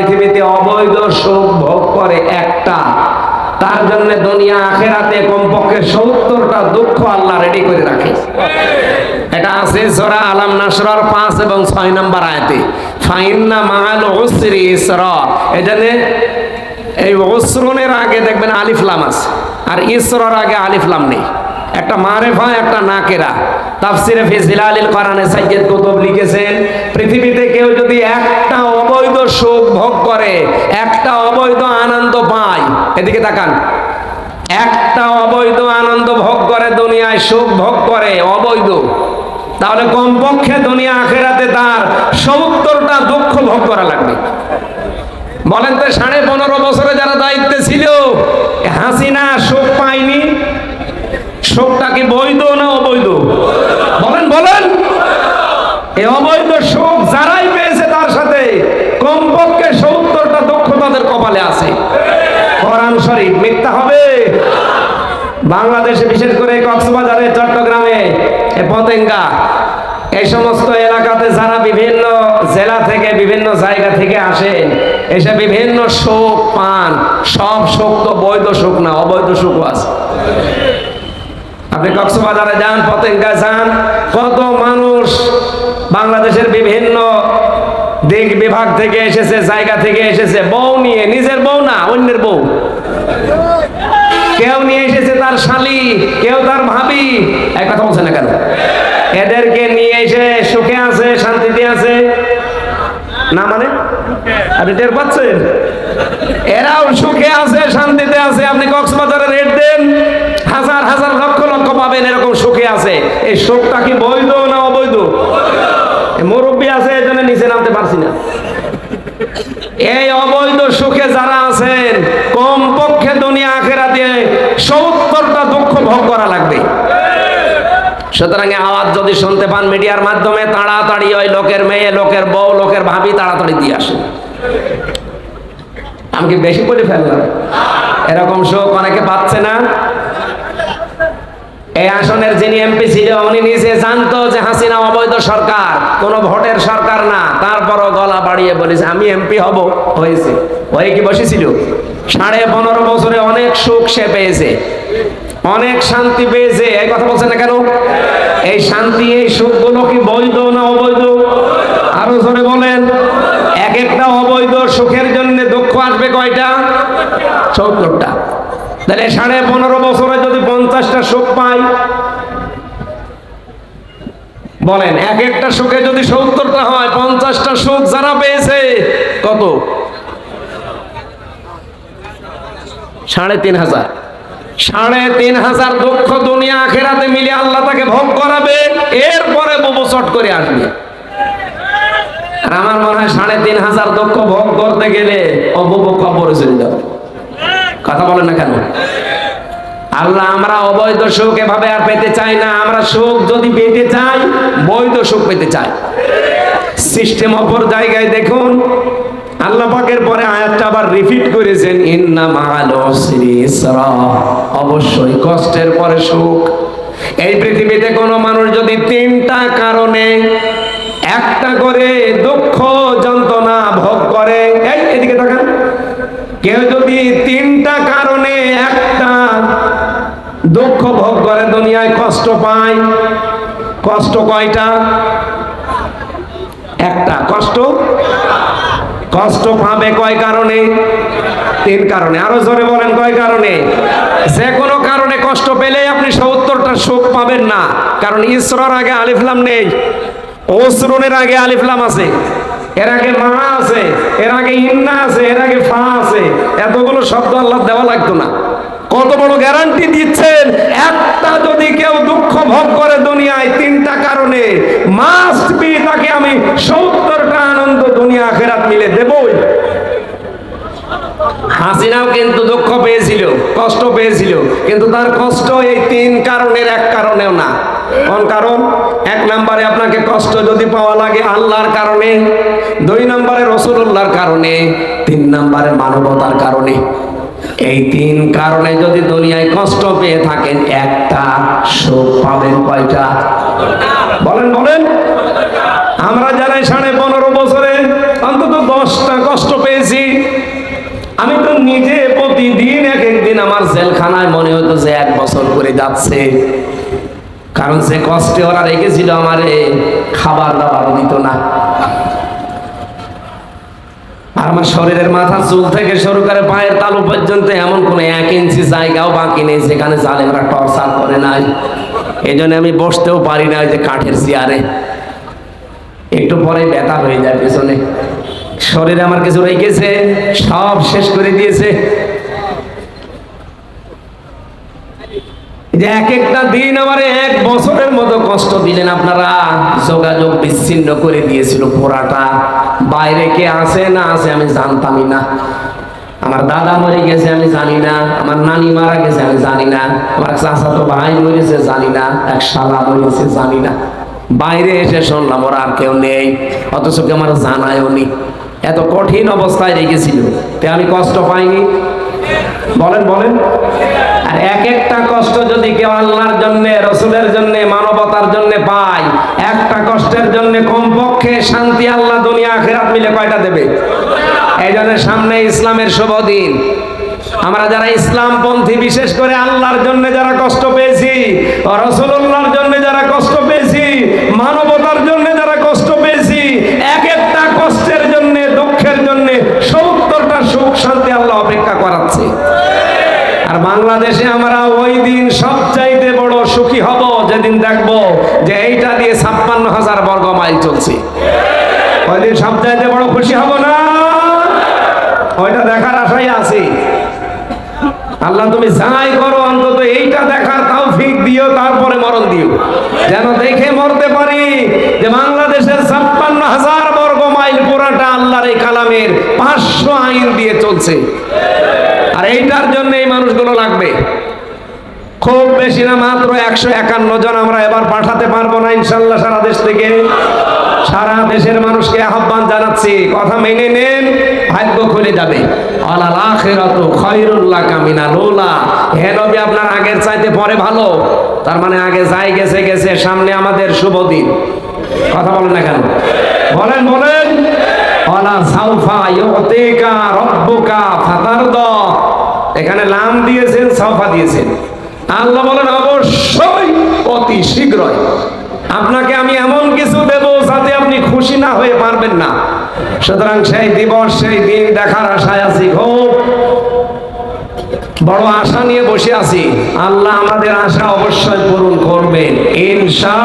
পৃথিবীতে অবৈধ সুখ ভোগ করে একটা, তার জন্য দুনিয়া আখেরাতে কমপক্ষে সত্তরটা দুঃখ আল্লাহ রেডি করে রাখে। এটা আছে সরা আলাম নাসরার পাঁচ এবং ছয় নম্বর আয়াতে। ফাইন্না মাহাল উসরি ইসরা। এজন্য এই ওসরনের আগে দেখবেন আলিফলাম আছে, আর ইসরর আগে আলিফলাম নেই। একটা মারেফা, একটা নাকেরা। তাফসিরে ফি জিলালিল কোরআনে সাইয়্যিদ কুতুব লিখেছেন, পৃথিবীতে কেউ যদি একটা অবৈধ সুখ ভোগ করে, একটা অবৈধ আনন্দ পায়, এদিকে তাকান। একটা অবৈধ আনন্দ ভোগ করে, দুনিয়ায় সুখ ভোগ করে, অবৈধ। তাহলে কমপক্ষে দুনিয়া আখেরাতে তার সত্তরটা দুঃখ ভোগ করা লাগবে। বলেন তো, সাড়ে পনেরো বছরে যারা দায়িত্বে ছিল এ হাসিনা সুখ পায়নি সুখটা কি বৈধ না অবৈধ? বলেন বলেন। এই অবৈধ সুখ যারাই পেয়েছে তার সাথে কমপক্ষে সত্তরটা দুঃখ তাদের কপালে আছে। কোরআন শরীফ মিথ্যা হবে। বাংলাদেশে বিশেষ করে কক্সবাজারে, চট্টগ্রামে, এ পতেঙ্গা, এই সমস্ত এলাকাতে যারা বিভিন্ন জেলা থেকে, বিভিন্ন জায়গা থেকে আসেন এসে বিভিন্ন শোক পান। সব শোক তো বৈধ শোক না, অবৈধ শোকও আছে। আপনি কক্সবাজারে যান পতেঙ্গা যান, কত মানুষ বাংলাদেশের বিভিন্ন দিক বিভাগ থেকে এসেছে, জায়গা থেকে এসেছে, বউ নিয়ে, নিজের বউ না, অন্যের বউ। কেউ নিয়ে এসেছে তার শালি, কেউ তার ভাবি, এক কথা বলছে না কেন? এদেরকে নিয়ে এসে সুখে আছে, শান্তিতে আছে। না মানে? আপনি টের পাচ্ছেন? এরাও সুখে আছে, শান্তিতে আছে। আপনি কক্সবাজারে রেট দেন, হাজার হাজার পাবেন এরকম সুখে আছে। এই সুখটা কি বৈধ না অবৈধ? মুরব্বী আছে, এই জন্য নিচে নামতে পারছি না। এই অবৈধ সুখে যারা আছেন কম পক্ষে দুনিয়া আখেরাতে সত্তরটা দুঃখ ভোগ করা লাগবে। সুতরাং আওয়াজ যদি শুনতে পান মিডিয়ার মাধ্যমে, তাড়াতাড়ি ওই লোকের মেয়ে, লোকের বউ, লোকের ভাবি তাড়াতাড়ি দিয়ে আসে আমি কি বেশি করে ফেললাম? এরকম শোক অনেকে পাচ্ছে না। এই আসনের যিনি এমপি ছিল, উনি নিজে জানতো যে হাসিনা অবৈধ সরকার, কোন ভোটের সরকার না। তারপরও গলা বাড়িয়ে বলেছে, আমি এমপি হব। হয়েছে। হয়ে কি বসেছিল? সাড়ে পনেরো বছরে অনেক সুখ সে পেয়েছে। অনেক শান্তি পেয়েছে। এই কথা বলছে না কেন? এই শান্তি, এই সুখগুলো কি বৈধ না অবৈধ? আরও জোরে বলেন। এক একটা অবৈধ সুখের জন্য দুঃখ আসবে কয়টা? সত্তরটা তাহলে সাড়ে পনেরো বছরে যদি পঞ্চাশটা সুখ পাই, বলেন এক একটা সুখে যদি সত্তরটা হয়, পঞ্চাশটা সুখ যারা পেয়েছে, কত? সাড়ে তিন হাজার। সাড়ে তিন হাজার দুঃখ দুনিয়া আখেরাতে মিলে আল্লাহ তাকে ভোগ করাবে, এরপরে বুবু চট করে আসবে। আমার মনে হয় সাড়ে তিন হাজার দুঃখ ভোগ করতে গেলে অবুবু কবরে চলে যাবে। কথা বলেন না কেন? আল্লাহ আমরা অবৈধ সুখ এভাবে আর পেতে চাই না। আমরা সুখ যদি পেতে চাই, বৈধ সুখ পেতে চাই। সিস্টেম অপর জায়গায় দেখুন, আল্লাহ পাকের পরে আয়াতটা আবার রিপিট করেছেন, ইন্না উসরি ইসরা। অবশ্যই কষ্টের পরে সুখ। এই পৃথিবীতে কোনো মানুষ যদি তিনটা কারণে, একটা করে দুঃখ, যন্ত্রণা ভোগ করে এই এদিকে তাকান কেউ যদি তিনটা কারণে একটা দুঃখ ভোগ করে দুনিয়ায় কষ্ট পায়, কষ্ট কয়টা? একটা। কষ্ট? কষ্ট পাবে কয় কারণে? তিন কারণে। আরও জোরে বলেন কয় কারণে? যে কোনো কারণে কষ্ট পেলে আপনি সত্তরটা সুখ পাবেন না। কারণ ঈশ্বরের আগে আলিফলাম নেই, ওসরনের আগে আলিফলাম আছে। এর আগে মা আছে, এর আগে ইন্না আছে, এর আগে ফা আছে, এতগুলো শব্দ আল্লাহ দেওয়া লাগতো না। কত বড় গ্যারান্টি দিচ্ছেন, একটা যদি কেউ দুঃখ ভোগ করে দুনিয়ায়, তিনটা কারণে। মাস্ট বি তাকে আমি সত্তরটা আনন্দ দুনিয়া আখেরাত মিলে দেবই। হাসিনাও কিন্তু দুঃখ পেয়েছিল, কষ্ট পেয়েছিল, কিন্তু তার কষ্ট এই তিন কারণের এক কারণেও না। কোন কারণ? এক নম্বরে আপনাকে কষ্ট যদি পাওয়া লাগে আল্লাহর কারণে, দুই নম্বরে রসুল্লাহর কারণে, তিন নম্বরে মানবতার কারণে। এই তিন কারণে যদি দুনিয়ায় কষ্ট পেয়ে থাকেন, একটা সুখ পাবেন কয়টা? বলেন বলেন। আমরা যারা সাড়ে পনেরো বছরে অন্তত দশটা কষ্ট পেয়েছি, আমি তো নিজে প্রতিদিন এক একদিন আমার জেলখানায় মনে হতো যে এক বছর করে যাচ্ছে। কারণ সে কষ্টে ওরা রেখেছিল আমারে খাবার দাবার দিত না। আমার শরীরের মাথা চুল থেকে শুরু করে পায়ের তালু পর্যন্ত এমন কোনো এক ইঞ্চি জায়গাও বাকি নেই যেখানে জালেমরা টর্চার করে নাই। এই জন্য আমি বসতেও পারি না যে কাঠের চেয়ারে। একটু পরে ব্যথা হয়ে যায় পেছনে। শরীরে আমার কিছু রেখেছে, সব শেষ করে দিয়েছে। যে এক একটা দিন আমার এক বছরের মতো কষ্ট দিলেন। আপনারা যোগাযোগ বিচ্ছিন্ন করে দিয়েছিল পোড়াটা বাইরে কে আছে না আছে আমি জানতামই না। আমার দাদা মরে গেছে আমি জানি না। আমার নানি মারা গেছে আমি জানি না। আমার চাচা তো ভাই মরেছে জানি না। এক শালা মরেছে জানি না। বাইরে এসে শুনলাম, ওরা আর কেউ নেই। অথচ কেউ আমার জানায়ও নি। এত কঠিন অবস্থায় রেখেছিল। তে আমি কষ্ট পাইনি। বলেন বলেন। আর এক একটা কষ্ট যদি কেউ আল্লাহর জন্য, রসুলের জন্য, মানবতার জন্য পায়, একটা কষ্টের জন্য কমপক্ষে শান্তি আল্লাহ দুনিয়া আখেরাত মিলে কয়টা দেবে? এই সামনে ইসলামের শুভ দিন। আমরা যারা ইসলাম পন্থী বিশেষ করে আল্লাহর জন্য যারা কষ্ট পেয়েছি রসুল্লাহর জন্য যারা কষ্ট পেয়েছি, মানবতার জন্য যারা কষ্ট পেয়েছি, এক একটা কষ্টের জন্য, দুঃখের জন্য সত্তরটা সুখ শান্তি আল্লাহ অপেক্ষা করাচ্ছে। আর বাংলাদেশে আমরা ওই দিন সবচাইতে বড় সুখী হব, যেদিন দেখব যে এইটা দিয়ে ছাপ্পান্ন হাজার বর্গ মাইল চলছে। ওই দিন সবচাইতে বড় খুশি হব না? ওইটা দেখার আশাই আছি। আল্লাহ, তুমি যাই করো, অন্তত এইটা দেখার তাও ফিক দিও, তারপরে মরণ দিও। যেন দেখে মরতে পারি যে বাংলাদেশের ছাপ্পান্ন হাজার বর্গ মাইল পুরাটা আল্লাহর এই কালামের পাঁচশো আইন দিয়ে চলছে। আর এইটার জন্য এই লাগবে। খুব বেশি না, মাত্র একশো একান্ন জন আমরা এবার পাঠাতে পারব না ইনশাল্লাহ সারা দেশ থেকে। সারা দেশের মানুষকে আহ্বান জানাচ্ছি। কথা মেনে নেন, ভাগ্য খুলে যাবে। আপনার আগের চাইতে পরে ভালো। তার মানে আগে যাই, গেছে গেছে, সামনে আমাদের শুভ দিন। কথা বলেন না কেন? বলেন বলেন। সাউফা এখানে লাম দিয়েছেন সাউফা দিয়েছেন। আল্লাহ বলেন, অবশ্যই, অতি শীঘ্রই। আপনাকে আমি এমন কিছু দেব যাতে আপনি খুশি না হয়ে পারবেন না। সুতরাং সেই দিবস, সেই দিন দেখার আশায় আছি, খুব বড় আশা নিয়ে বসে আছি। আল্লাহ আমাদের আশা অবশ্যই পূরণ করবেন, ইনশা